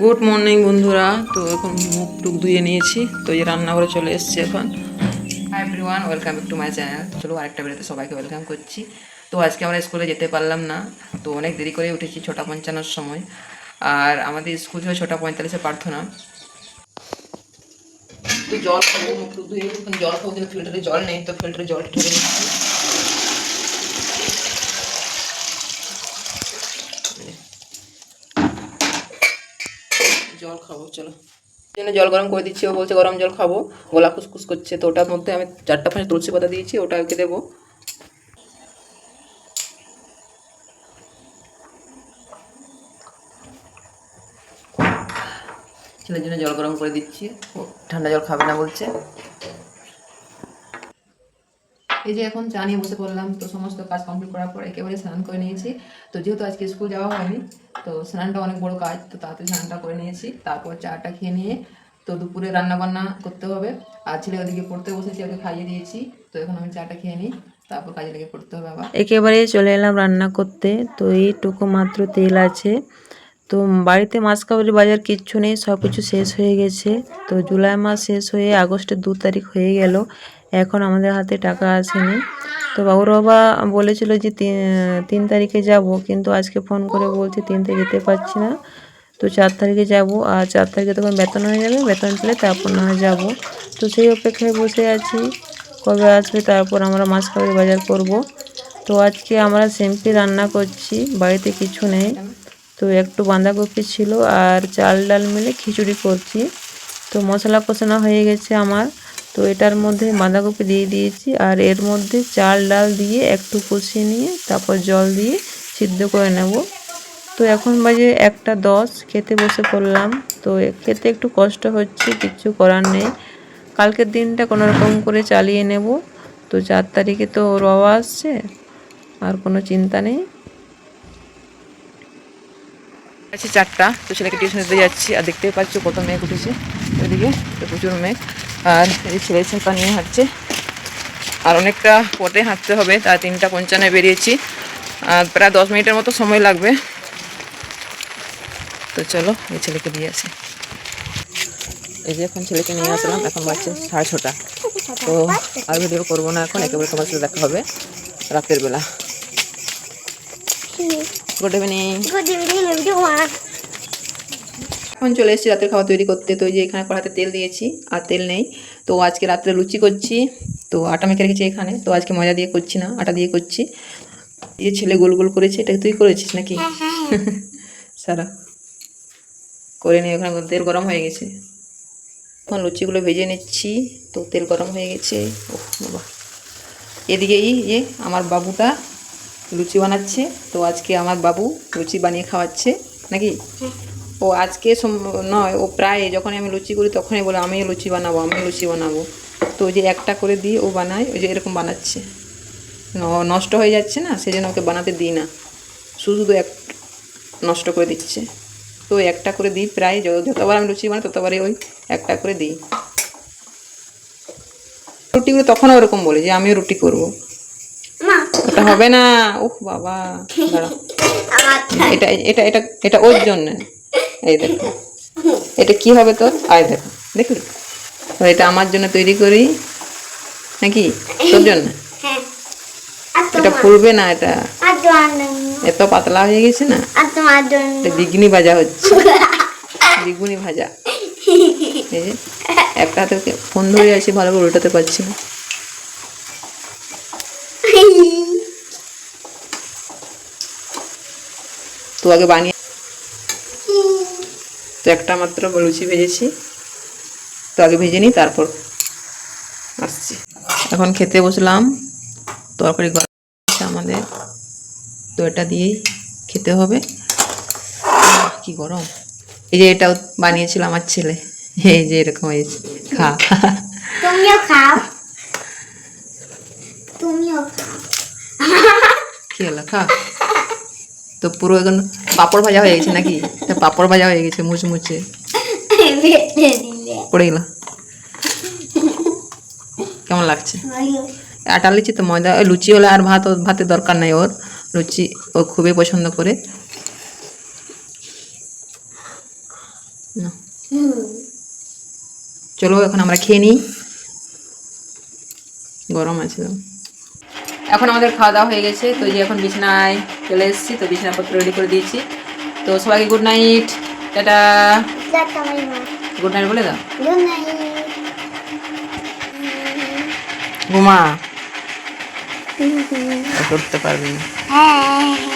Good morning বন্ধুরা। তো এখন মুখ টুক ধুয়ে নিয়েছি। তো এই রান্নাঘরে চলে এসেছি এখন। Hi everyone welcome to my channel চলো আরেকটা বেরোতে সবাইকে ওয়েলকাম করছি। তো আজকে আমরা স্কুলে যেতে পারলাম না। তো অনেক দেরি করে উঠেছি, ছটা পঞ্চান্নর সময়। আর আমাদের স্কুল ছিল ছটা পঁয়তাল্লিশে প্রার্থনা। তো জল খাব মুখ টুক ধুয়ে জল খাব, কিন্তু ফিল্টারে জল নেই। তো ফিল্টারে জল নিচ্ছি জল খাব, চলো। জন্য জল গরম করে দিচ্ছি, ও বলছে গরম জল খাব। গলা খুসখুস করছে, তো ওটার মধ্যে আমি চারটা পাঁচ তুলসী পাতা দিয়েছি, ওটা ওকে দেবো। ছেলের জন্য জল গরম করে দিচ্ছি ঠান্ডা জল খাবে না বলছে। এই যে এখন চা নিয়ে বসে পড়লাম, তো সমস্ত কাজ কমপ্লিট করার পর একেবারে স্নান করে নিয়েছি। তো যেহেতু আজকে স্কুল যাওয়া হয়নি, তো স্নানটা অনেক বড় কাজ, তো তাড়াতাড়ি স্নানটা করে নিয়েছি। তারপর চাটা খেয়ে নিয়ে, তো দুপুরে রান্না বান্না করতে হবে। আর ছেলে ওদিকে পড়তে বসেছি, ওকে খাইয়ে দিয়েছি। তো এখন আমি চাটা খেয়ে নিই, তারপর কাজে লেগে পড়তে হবে আবার। একেবারে চলে এলাম রান্না করতে, তো এইটুকু মাত্র তেল আছে। তো বাড়িতে মাছ কাবারি বাজার কিচ্ছু নেই সব কিছু শেষ হয়ে গেছে। তো জুলাই মাস শেষ হয়ে আগস্টের দু তারিখ হয়ে গেল। এখন আমাদের হাতে টাকা আসেনি। তো বাবুর বাবা বলেছিল যে, তিন- তারিখে যাব, কিন্তু আজকে ফোন করে বলছে তিন তারিখে যেতে পারছি না। তো চার তারিখে যাব, আর চার তারিখে তখন বেতন হয়ে যাবে, বেতন পেলে তারপর না হয় যাব। তো সেই অপেক্ষায় বসে আছি, কবে আসবে তারপর আমরা মাছ খাবারের বাজার করব। তো আজকে আমরা সিম্পলি রান্না করছি, বাড়িতে কিছু নেই। তো একটু বাঁধাকপি ছিল আর চাল ডাল মিলে খিচুড়ি করছি। তো মশলা কষানো হয়ে গেছে আমার। তো এটার মধ্যে বাঁধাকপি দিয়ে দিয়েছি আর এর মধ্যে চাল, ডাল দিয়ে একটু কষিয়ে নিয়ে তারপর জল দিয়ে সিদ্ধ করে নেব। তো এখন বাজে একটা দশ, খেতে বসে পড়লাম। তো খেতে একটু কষ্ট হচ্ছে, কিছু করার নেই। কালকের দিনটা কোনো রকম করে চালিয়ে নেব। তো চার তারিখে তো বাবা আসছে, আর কোনো চিন্তা নেই। আছে চারটা, তো ছেলেকে টিউশন দিতে যাচ্ছি। আর দেখতেই পাচ্ছ কত মেঘ উঠেছে ওইদিকে তো প্রচুর মেঘ। আর এই ছেলে ছাতা নিয়ে হাঁটছে। আর অনেকটা পথে হাঁটতে হবে তার তিনটা পঞ্চান্ন বেরিয়েছি। আর প্রায় দশ মিনিটের মতো সময় লাগবে। তো চলো, এই ছেলেকে দিয়ে আসি। এই যে এখন ছেলেকে নিয়ে আসলাম, এখন বাচ্চা সাড়ে ছটা। তো আর ভিডিও করব না এখন, একেবারে তোমার সাথে দেখা হবে রাতের বেলা। Good evening evening, everyone. এখন চলে এসেছি রাতের খাবার তৈরি করতে। তো এই যে এখানে কড়াতে তেল দিয়েছি আর তেল নেই। তো আজকে রাত্রে লুচি করছি। তো আটা মেখে রেখেছি এখানে। তো আজকে ময়দা দিয়ে করছি না আটা দিয়ে করছি। এই যে ছেলে গোল গোল করেছে এটা তুই করেছিস নাকি? সারা। করে নিয়ে ওখানে তেল গরম হয়ে গেছে। এখন লুচিগুলো ভেজে নিচ্ছি। তো তেল গরম হয়ে গেছে। ও বাবা। এদিকেই যে আমার বাবুটা লুচি বানাচ্ছে। তো আজকে আমার বাবু লুচি বানিয়ে খাওয়াচ্ছে, নাকি? ও আজকে নয়, ও প্রায় যখনই আমি লুচি করি তখনই বলে, আমিও লুচি বানাবো, আমিও লুচি বানাবো। তো ওই যে একটা করে দিয়ে ও বানায়, ওই যে এরকম বানাচ্ছে। নষ্ট হয়ে যাচ্ছে না সেই জন্য ওকে বানাতে দিই না। শুধু শুধু এক নষ্ট করে দিচ্ছে। তো একটা করে দিই প্রায় যতবার আমি লুচি বানাই ততবারই ওই একটা করে দিই। রুটিগুলো তখন ওরকম বলে যে, আমিও রুটি করব। ওটা হবে না। উফ বাবা। এটা এটা এটা এটা ওর জন্য। এই দেখো। এটা কি হবে তোর? আয় দেখো। দেখলি? তো এটা আমার জন্য তৈরি করি। নাকি? তোর জন্য? হ্যাঁ। এটা ফুলবে না এটা। এত পাতলা হয়ে গেছে না? এটা বিঘনি ভাজা হচ্ছে। বিগুনি ভাজা। একটা হাতে ফোন ধরে আছি ভালো করে উল্টাতে পারছি না। তো আগে বানিয়ে তো একটা মাত্র লুচি ভেজেছি। তো আগে ভেজে নিই তারপর আসছি। এখন খেতে বসলাম। তরকারি গরম আমাদের। তো এটা দিয়েই খেতে হবে। কি গরম। এই যে এটাও বানিয়েছিল আমার ছেলে। এই যে এরকম হয়েছে। খা। তুমিও খাও। তুমিও খাও। কি হলো খা। তো পুরো এখন পাপড় ভাজা হয়ে গেছে নাকি? পাপড় ভাজা হয়ে গেছে, মুচমুচে। পড়ে গেল। কেমন লাগছে? আটা লিচি তো ময়দা, ওই লুচি হলে আর ভাত, ভাতের দরকার নাই ওর। লুচি ও খুবই পছন্দ করে। চলো এখন আমরা খেয়ে নিই। গরম আছে। এখন আমাদের খাওয়া দাওয়া হয়ে গেছে। তো এই যে এখন বিছানায় চলে এসেছি তো বিছানাপত্র রেডি করে দিয়েছি। তো সবাইকে good night tata. Good night বলে দাও। ঘুমা। করতে পারবি না। হ্যাঁ।